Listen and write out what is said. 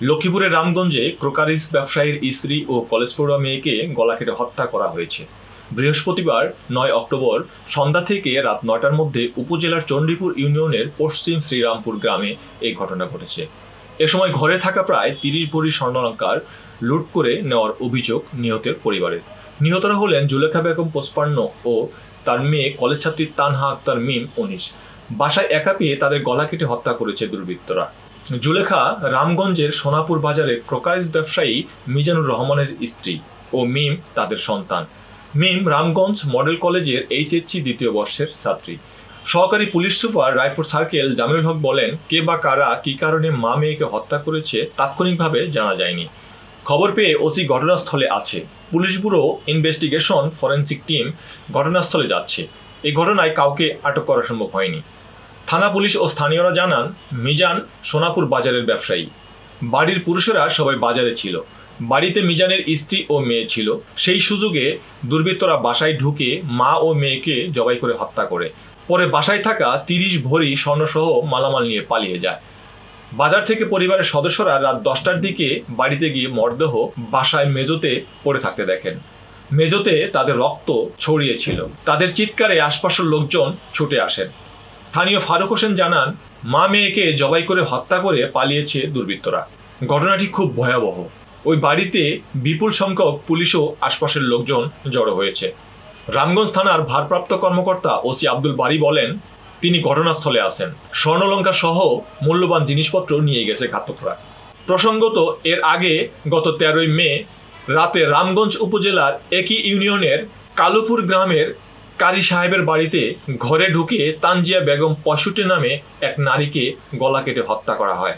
লক্ষ্মীপুরের রামগঞ্জে ক্রোকারিস ব্যবসায়ীর স্ত্রী ও কলেজ পড়ুয়া মেয়েকে গলা কেটে হত্যা করা হয়েছে। বৃহস্পতিবার, নয় অক্টোবর, সন্ধ্যা থেকে রাত নয়টার মধ্যে উপজেলার চণ্ডীপুর ইউনিয়নের পশ্চিম শ্রীরামপুর গ্রামে এই ঘটনা ঘটেছে। এ সময় ঘরে থাকা প্রায় তিরিশ ভরি স্বর্ণালঙ্কার লুট করে নেওয়ার অভিযোগ নিহতের পরিবারের। নিহতরা হলেন জুলেখা বেগম পোস্পান্ন ও তার মেয়ে কলেজ ছাত্রী তানহা আক্তার মিম উনিশ। বাসায় একা পেয়ে তাদের গলা কেটে হত্যা করেছে দুর্বৃত্তরা। জুলেখা রামগঞ্জের সোনাপুর বাজারে ক্রোকারিস ব্যবসায়ী মিজানুর রহমানের স্ত্রী ও মিম তাদের সন্তান। মিম রামগঞ্জ মডেল কলেজের এইচএসসি দ্বিতীয় বর্ষের ছাত্রী। সহকারী police super Raipur circle Jamil Haque বলেন, কে বা কারা কী কারণে মা মেয়েকে হত্যা করেছে তাৎক্ষণিকভাবে জানা যায়নি। খবর পেয়ে ওসি ঘটনাস্থলে আছে। Police bureau investigation forensic team ঘটনাস্থলে যাচ্ছে। এই ঘটনায় কাউকে আটক করা সম্ভব হয়নি। থানা পুলিশ ও স্থানীয়রা জানান, মিজান সোনাপুর বাজারের ব্যবসায়ী। বাড়ির পুরুষেরা সবাই বাজারে ছিল। বাড়িতে মিজানের স্ত্রী ও মেয়ে ছিল। সেই সুযোগে দুর্বৃত্তরা বাসায় ঢুকে মা ও মেয়েকে জবাই করে হত্যা করে। পরে বাসায় থাকা তিরিশ ভরি স্বর্ণসহ মালামাল নিয়ে পালিয়ে যায়। বাজার থেকে পরিবারের সদস্যরা রাত দশটার দিকে বাড়িতে গিয়ে মরদেহ বাসায় মেজোতে পড়ে থাকতে দেখেন। মেজোতে তাদের রক্ত ছড়িয়েছিল তাদের চিৎকারে আশপাশের লোকজন ছুটে আসেন। স্থানীয় ফারুক হোসেন জানান, মা মেয়েকে জবাই করে হত্যা করে পালিয়েছে দুর্বৃত্তরা। ঘটনাটি খুব ভয়াবহ। ওই বাড়িতে বিপুল সংখ্যক পুলিশ ও আশপাশের লোকজন জড়ো হয়েছে। রামগঞ্জ থানার ভারপ্রাপ্ত কর্মকর্তা ওসি আব্দুল বারি বলেন, তিনি ঘটনাস্থলে আসেন স্বর্ণলঙ্কা সহ মূল্যবান জিনিসপত্র নিয়ে গেছে ঘাতকরা। প্রসঙ্গত, এর আগে গত তেরোই মে রাতে রামগঞ্জ উপজেলার একই ইউনিয়নের কালুপুর গ্রামের কারি সাহেবের বাড়িতে ঘরে ঢুকে তানজিয়া বেগম পঁয়ষট্টি নামে এক নারীকে গলা কেটে হত্যা করা হয়।